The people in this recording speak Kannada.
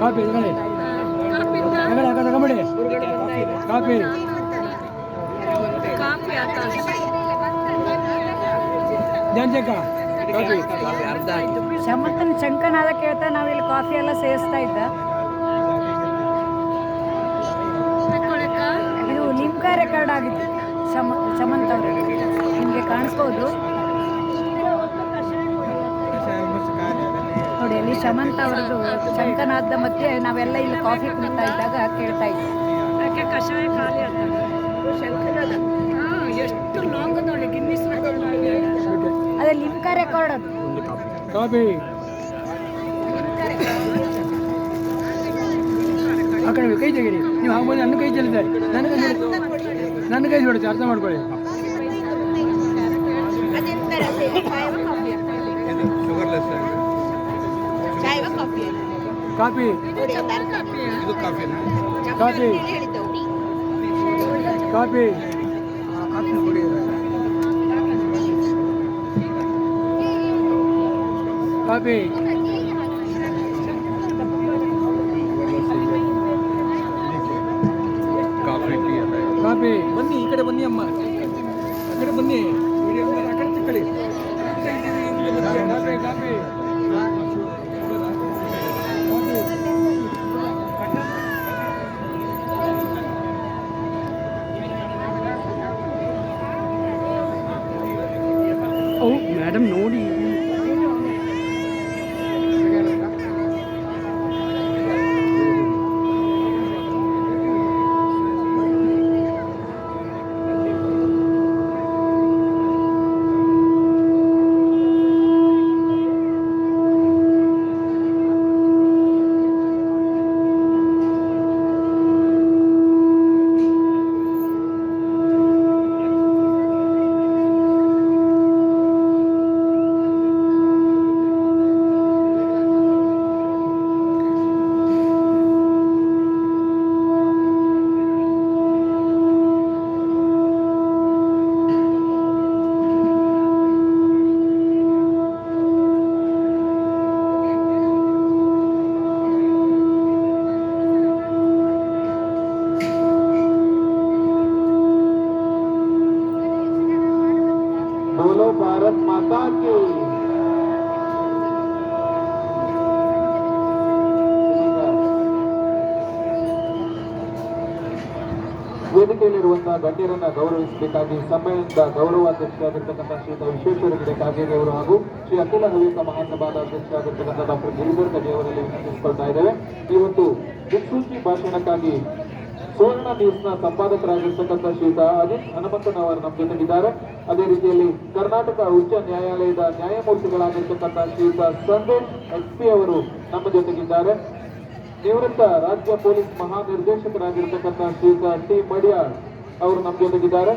ತಗೊಳ್ಳಿ ತಗೊಳ್ಳಿ ತಗೊಂಬಿಡಿ ಕಾಪಿ ಶಮಂತನ ಶಂಕನಾದ ಕೇಳ್ತಾ ನಾವಿಲ್ಲಿ ಕಾಫಿ ಎಲ್ಲ ಸೇವಿಸ್ತಾ ಇದ್ದ. ರೆಕಾರ್ಡ್ ಆಗಿತ್ತು. ಶಮ ಶಮಂತ್ ಅವರು. ನಿಮಗೆ ಕಾಣಿಸ್ಬೋದು? ನೋಡಿ ಅಲ್ಲಿ ಶಮಂತ್ ಅವರದ್ದು ಶಂಕನಾದ ಮಧ್ಯೆ ನಾವೆಲ್ಲ ಇಲ್ಲಿ ಕಾಫಿ ಕುಡಿತಾ ಇದ್ದಾಗ ಕೇಳ್ತಾ ಇದ್ವಿ. ಯಾಕೆ ಕಷಾಯ ಖಾಲಿ ಆಗ್ತದೆ ಎಷ್ಟು ಲಾಂಗ್ ನೋಡಿ ಗಿನ್ನಿಸ್ ಅದೇ ಲಿಮ್ಕಾ ರೆಕಾರ್ಡ್ ಅದು. ಕಾಪಿ ಕಡೆ ಕೈ ತೆಗೀರಿ ನೀವು ಆಗ್ಬೋದು ನನ್ನ ಕೈ ಚೆಲ್ಲಿದ್ದಾರೆ ನನ್ನ ಕೈ ನೋಡಿ ನನ್ನ ಕೈ ನೋಡುತ್ತೆ ಅರ್ಥ ಮಾಡ್ಕೊಳ್ಳಿ copy copy copy copy copy ಕಡೆ ಬನ್ನಿ. ಆ ಕಡೆ ತಿಕ್ಕಳಿ ಕಾಪಿ ಕಾಪಿ ಮೇಡಮ್ ನೋಡಿ. बोलो भारत माता की ವೇದಿಕೆಯಲ್ಲಿರುವಂತಹ ಗಣ್ಯರನ್ನ ಗೌರವಿಸಬೇಕಾಗಿ ಸಮ್ಮೇಳನದ ಗೌರವಾಧ್ಯಕ್ಷರಾಗಿರ್ತಕ್ಕಂಥ ಶ್ರೀ ವಿಶ್ವೇಶ್ವರ ಗಿರಿ ಕಾಗೇರಿ ಅವರು ಹಾಗೂ ಶ್ರೀ ಅಖಿಲ ಹವ್ಯಕ ಮಹಾಸಭಾದ ಅಧ್ಯಕ್ಷರಾಗಿರ್ತಕ್ಕಂಥ ಡಾಕ್ಟರ್ ಗಿರಿಧರ್ ಕಜೆ ಅವರಲ್ಲಿ ವಿನಂತಿಸಿಕೊಳ್ತಾ ಇದ್ದೇವೆ ಈ ಒಂದು ದಿಕ್ಸೂಚಿ ಭಾಷಣಕ್ಕಾಗಿ ಸುವರ್ಣ ನ್ಯೂಸ್ನ ಸಂಪಾದಕರಾಗಿರ್ತಕ್ಕಂಥ ಶ್ರೀಯುತ ಅಜಿತ್ ಹನುಮಂತನವರು ನಮ್ಮ ಜೊತೆಗಿದ್ದಾರೆ. ಅದೇ ರೀತಿಯಲ್ಲಿ ಕರ್ನಾಟಕ ಉಚ್ಚ ನ್ಯಾಯಾಲಯದ ನ್ಯಾಯಮೂರ್ತಿಗಳಾಗಿರ್ತಕ್ಕಂಥ ಶ್ರೀಯುತ ಸಂದೇಶ್ ಎಚ್ ಪಿ ಅವರು ನಮ್ಮ ಜೊತೆಗಿದ್ದಾರೆ. ನಿವೃತ್ತ ರಾಜ್ಯ ಪೊಲೀಸ್ ಮಹಾನಿರ್ದೇಶಕರಾಗಿರ್ತಕ್ಕಂಥ ಶ್ರೀಯುತ ಟಿ ಮಡಿಯಾಳ್ ಅವರು ನಮ್ಮ ಜೊತೆಗಿದ್ದಾರೆ.